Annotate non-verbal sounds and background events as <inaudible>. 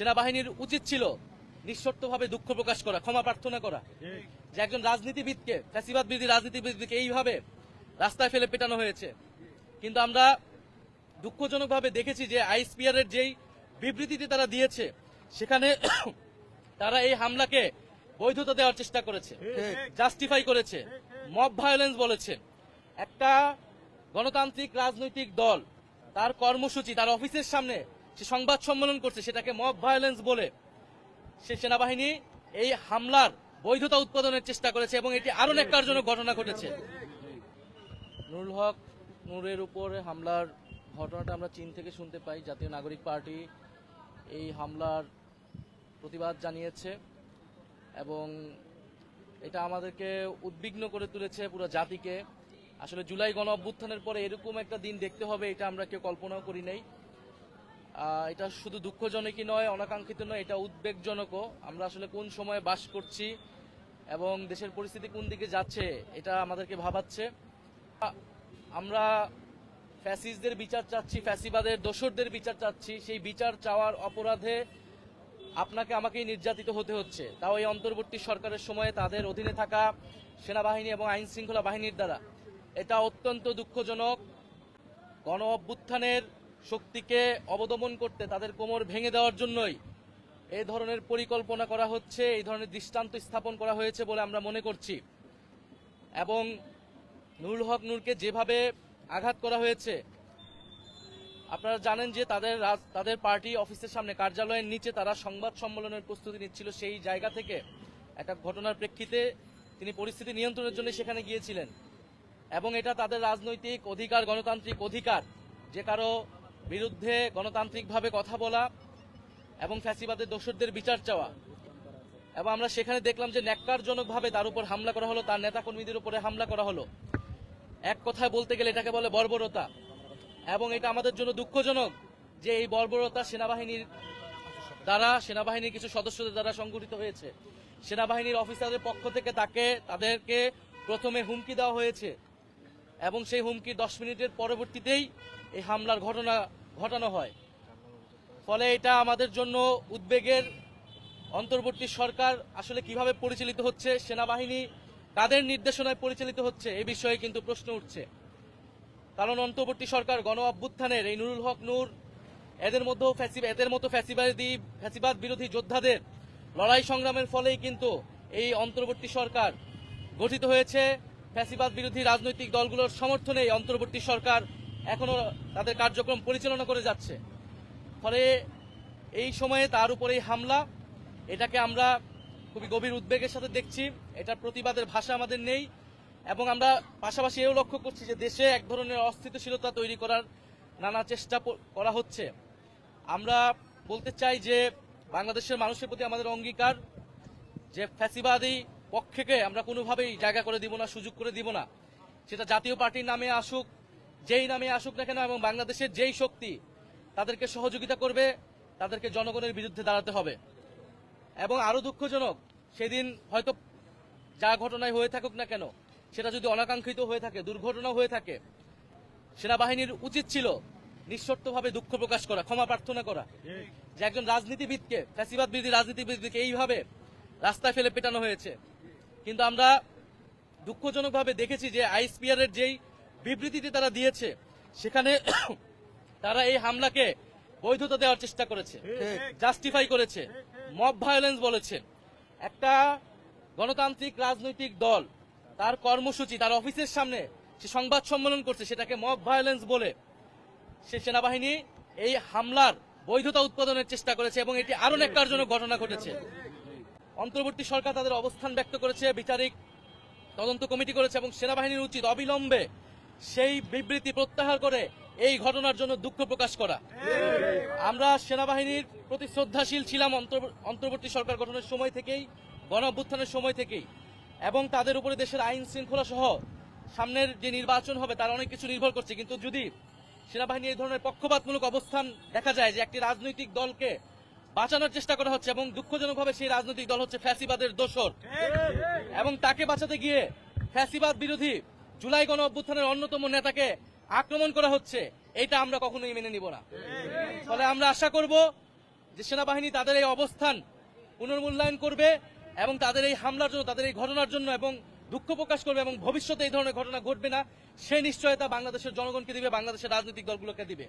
সেনাবাহিনীর উচিত ছিল নিঃশর্তভাবে দুঃখ প্রকাশ করা ক্ষমা প্রার্থনা করা। যে একজন রাজনীতিবিদকে ফ্যাসিবাদ বিরোধী রাজনীতিবিদকে এইভাবে রাস্তায় ফেলে পেটানো হয়েছে। কিন্তু আমরা দুঃখজনকভাবে দেখেছি যে আইএসপিআর এর যেই বিবৃতিটি তারা দিয়েছে সেখানে তারা এই হামলাকে বৈধতা দেওয়ার চেষ্টা করেছে জাস্টিফাই করেছে মব ভায়োলেন্স বলেছে। একটা গণতান্ত্রিক রাজনৈতিক দল তার কর্মসূচি তার অফিসের সামনে সে সংবাদ সম্মেলন করছে, সেটাকে মব ভায়োলেন্স বলে। সে সেনাবাহিনী এই হামলার বৈধতা উৎপাদনের চেষ্টা করেছে এবং এটি আরও ন্যাক্কারজনক ঘটনা ঘটেছে। নুরুল হক নূরের উপরে হামলার ঘটনাটা আমরা চীন থেকে শুনতে পাই। জাতীয় নাগরিক পার্টি এই হামলার প্রতিবাদ জানিয়েছে এবং এটা আমাদেরকে উদ্বিগ্ন করে তুলেছে পুরো জাতিকে। আসলে জুলাই গণ অভ্যুত্থানের পরে এরকম একটা দিন দেখতে হবে, এটা আমরা কেউ কল্পনাও করি নাই। এটা শুধু দুঃখজনকই নয়, অনাকাঙ্ক্ষিত নয়, এটা উদ্বেগজনকও। আমরা আসলে কোন সময়ে বাস করছি এবং দেশের পরিস্থিতি কোন দিকে যাচ্ছে, এটা আমাদেরকে ভাবাচ্ছে। আমরা ফ্যাসিস্টদের বিচার চাচ্ছি, ফ্যাসিবাদের দোসরদের বিচার চাচ্ছি, সেই বিচার চাওয়ার অপরাধে আপনাকে আমাকেই নির্যাতিত হতে হচ্ছে। তাও এই অন্তর্বর্তী সরকারের সময়ে তাদের অধীনে থাকা সেনাবাহিনী এবং আইন শৃঙ্খলা বাহিনীর দ্বারা। এটা অত্যন্ত দুঃখজনক। গণ অভ্যুত্থানের শক্তিকে অবদমন করতে, তাদের কোমর ভেঙে দেওয়ার জন্যই এই ধরনের পরিকল্পনা করা হচ্ছে, এই ধরনের দৃষ্টান্ত স্থাপন করা হয়েছে বলে আমরা মনে করছি। এবং নুরুল হক নূরকে যেভাবে আঘাত করা হয়েছে, আপনারা জানেন যে তাদের তাদের পার্টি অফিসের সামনে, কার্যালয়ের নিচে তারা সংবাদ সম্মেলনের প্রস্তুতি নিচ্ছিল, সেই জায়গা থেকে একটা ঘটনার প্রেক্ষিতে তিনি পরিস্থিতি নিয়ন্ত্রণের জন্য সেখানে গিয়েছিলেন। এবং এটা তাদের রাজনৈতিক অধিকার, গণতান্ত্রিক অধিকার, যে কারও বিরুদ্ধে গণতান্ত্রিকভাবে কথা বলা এবং ফ্যাসিবাদের দোষরদের বিচার চাওয়া। এবং আমরা সেখানে দেখলাম যে ন্যাক্কারজনকভাবে তার উপর হামলা করা হলো, তার নেতাকর্মীদের উপরে হামলা করা হলো। এক কথায় বলতে গেলে এটাকে বলে বর্বরতা। এবং এটা আমাদের জন্য দুঃখজনক যে এই বর্বরতা সেনাবাহিনীর দ্বারা, সেনাবাহিনীর কিছু সদস্যদের দ্বারা সংগঠিত হয়েছে। সেনাবাহিনীর অফিসারদের পক্ষ থেকে তাকে, তাদেরকে প্রথমে হুমকি দেওয়া হয়েছে। এবং সেই হুমকি দশ মিনিটের পরবর্তীতেই এই হামলার ঘটনা ঘটানো হয়। ফলে এটা আমাদের জন্য উদ্বেগের অন্তর্বর্তী সরকার আসলে কীভাবে পরিচালিত হচ্ছে, সেনাবাহিনী তাদের নির্দেশনায় পরিচালিত হচ্ছে, এ বিষয়ে কিন্তু প্রশ্ন উঠছে। কারণ অন্তর্বর্তী সরকার গণ অভ্যুত্থানের এই নুরুল হক নূর, এদের মধ্যেও এদের মতো ফ্যাসিবাদী, ফ্যাসিবাদ বিরোধী যোদ্ধাদের লড়াই সংগ্রামের ফলেই কিন্তু এই অন্তর্বর্তী সরকার গঠিত হয়েছে। ফ্যাসিবাদ বিরোধী রাজনৈতিক দলগুলোর সমর্থনে এই অন্তর্বর্তী সরকার এখনও তাদের কার্যক্রম পরিচালনা করে যাচ্ছে। ফলে এই সময়ে তার উপরে হামলা, এটাকে আমরা খুবই গভীর উদ্বেগের সাথে দেখছি। এটার প্রতিবাদের ভাষা আমাদের নেই। এবং আমরা পাশাপাশি এও লক্ষ্য করছি যে দেশে এক ধরনের অস্থিতিশীলতা তৈরি করার নানা চেষ্টা করা হচ্ছে। আমরা বলতে চাই যে বাংলাদেশের মানুষের প্রতি আমাদের অঙ্গীকার যে ফ্যাসিবাদী পক্ষকে আমরা কোনোভাবেই জায়গা করে দিব না, সুযোগ করে দিব না। সেটা জাতীয় পার্টির নামে আসুক যেই নামে আসুক না কেন এবং বাংলাদেশের যেই শক্তি তাদেরকে সহযোগিতা করবে, তাদেরকে জনগণের বিরুদ্ধে দাঁড়াতে হবে। এবং আরও দুঃখজনক, সেদিন হয়তো যা ঘটনায় হয়ে থাকুক না কেন, সেটা যদি অনাকাঙ্ক্ষিত হয়ে থাকে দুর্ঘটনা হয়ে থাকে, সেনাবাহিনীর উচিত ছিল নিঃশর্তভাবে দুঃখ প্রকাশ করা, ক্ষমা প্রার্থনা করা। যে একজন রাজনীতিবিদকে ফ্যাসিবাদ বিরোধী রাজনীতিবিদকে এইভাবে রাস্তায় ফেলে পেটানো হয়েছে। কিন্তু আমরা দুঃখজনকভাবে দেখেছি যে আইএসপিআর এর যেই বিবৃতিটি তারা দিয়েছে, সেখানে <coughs> তারা এই হামলাকে বৈধতা দেওয়ার চেষ্টা করেছে জাস্টিফাই করেছে মব ভায়োলেন্স বলেছে। একটা গণতান্ত্রিক রাজনৈতিক দল, তার কর্মসূচি, তার অফিসের সামনে সে সংবাদ সম্মেলন করছে, সেটাকে মব ভায়োলেন্স বলে। সে সেনাবাহিনী এই হামলার বৈধতা উৎপাদনের চেষ্টা করেছে এবং এটি আরও ন্যাক্কারজনক ঘটনা ঘটেছে। অন্তর্বর্তী সরকার তাদের অবস্থান ব্যক্ত করেছে, বিচারিক তদন্ত কমিটি করেছে এবং সেনাবাহিনীর উচিত অবিলম্বে সেই বিবৃতি প্রত্যাহার করে এই ঘটনার জন্য দুঃখ প্রকাশ করা। আমরা সেনাবাহিনীর প্রতি শ্রদ্ধাশীল ছিলাম অন্তর- অন্তর্বর্তী সরকার গঠনের সময় থেকেই, গণ সময় থেকেই। এবং তাদের উপরে দেশের আইন শৃঙ্খলা সহ সামনের যে নির্বাচন হবে তার অনেক কিছু নির্ভর করছে। কিন্তু যদি সেনাবাহিনী এই ধরনের পক্ষপাতমূলক অবস্থান দেখা যায় যে একটি রাজনৈতিক দলকে বাঁচানোর চেষ্টা করা হচ্ছে এবং দুঃখজনকভাবে সেই রাজনৈতিক দল হচ্ছে ফ্যাসিবাদের দোসর এবং তাকে বাঁচাতে গিয়ে ফ্যাসিবাদ বিরোধী জুলাই গণ অভ্যুত্থানের অন্যতম নেতাকে আক্রমণ করা হচ্ছে, এটা আমরা কখনোই মেনে নিব না। ফলে আমরা আশা করব যে সেনাবাহিনী তাদের এই অবস্থান পুনর্মূল্যায়ন করবে এবং তাদের এই হামলার জন্য, তাদের এই ঘটনার জন্য এবং দুঃখ প্রকাশ করবে এবং ভবিষ্যতে এই ধরনের ঘটনা ঘটবে না, সে নিশ্চয়তা বাংলাদেশের জনগণকে দিবে, বাংলাদেশের রাজনৈতিক দলগুলোকে দিবে।